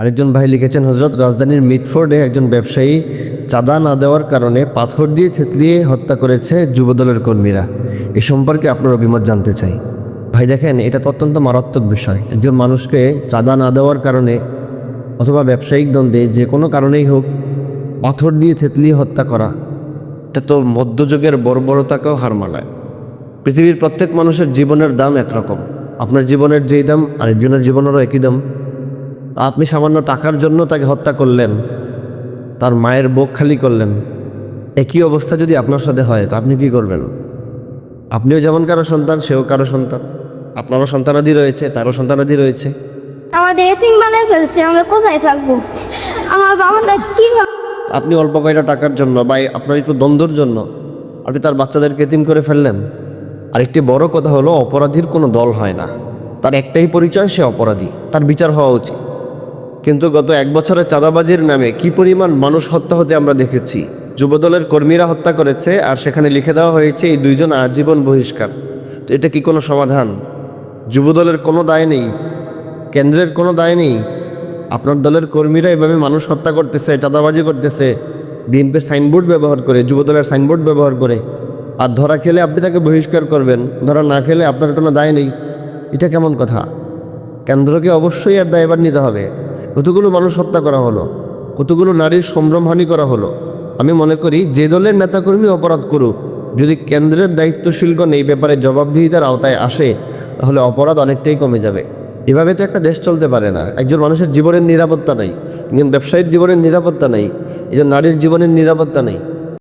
আরেকজন ভাই লিখেছেন হজরত রাজধানীর মিটফোর্ডে একজন ব্যবসায়ী চাঁদা না দেওয়ার কারণে পাথর দিয়ে থেতলিয়ে হত্যা করেছে যুবদলের কর্মীরা। এ সম্পর্কে আপনার অভিমত জানতে চাই। ভাই দেখেন, এটা তো অত্যন্ত মারাত্মক বিষয়। একজন মানুষকে চাঁদা না দেওয়ার কারণে অথবা ব্যবসায়িক দ্বন্দ্বে যে কোনো কারণেই হোক পাথর দিয়ে থেতলিয়ে হত্যা করা, এটা তো মধ্যযুগের বর্বরতাকেও হার মানায়। পৃথিবীর প্রত্যেক মানুষের জীবনের দাম একরকম। আপনার জীবনের যেই দাম, আরেকজনের জীবনেরও একই দাম। আপনি সামান্য টাকার জন্য তাকে হত্যা করলেন তার মায়ের বুক খালি করলেন একই অবস্থা যদি আপনার সাথে হয় তো আপনি কি করবেন? আপনিও যেমন কারও সন্তান সেও কারও সন্তান। আপনারও সন্তানাদি রয়েছে তারও সন্তানাদি রয়েছে। আমাদের এতিম বানায় ফেলছে আমরা কোথায় থাকব? আমার বাবাটা কীভাবে আপনি অল্প কয়টা টাকার জন্য বা আপনার একটু দ্বন্দ্বর জন্য আপনি তার বাচ্চাদেরকে এতিম করে ফেললেন। আরেকটি বড় কথা হলো অপরাধীর কোনো দল হয় না। তার একটাই পরিচয় সে অপরাধী। তার বিচার হওয়া উচিত। কিন্তু গত এক বছরে চাঁদাবাজির নামে কি পরিমাণ মানুষ হত্যা হতে আমরা দেখেছি? যুবদলের কর্মীরা হত্যা করেছে আর সেখানে লিখে দেওয়া হয়েছে এই দুইজন আজীবন বহিষ্কার। তো এটা কি কোনো সমাধান? যুবদলের কোনো দায় নেই? কেন্দ্রের কোনো দায় নেই? আপনার দলের কর্মীরা এভাবে মানুষ হত্যা করতেছে, চাঁদাবাজি করতেছে, বিএনপির সাইনবোর্ড ব্যবহার করে, যুবদলের সাইনবোর্ড ব্যবহার করে। আর ধরা খেলে আপনি তাকে বহিষ্কার করবেন, ধরা না খেলে আপনার কোনো দায় নেই। এটা কেমন কথা? কেন্দ্রকে অবশ্যই আর দায়ভার নিতে হবে। কতগুলো মানুষ হত্যা করা হলো? কতগুলো নারীর সম্ভ্রমহানি করা হলো? আমি মনে করি যে দলের নেতাকর্মী অপরাধ করুক, যদি কেন্দ্রের দায়িত্বশীলগণ এই ব্যাপারে জবাবদিহিতার আওতায় আসে, তাহলে অপরাধ অনেকটাই কমে যাবে। এভাবে তো একটা দেশ চলতে পারে না। একজন মানুষের জীবনের নিরাপত্তা নেই, একজন ব্যবসায়ীর জীবনের নিরাপত্তা নেই, একজন নারীর জীবনের নিরাপত্তা নেই।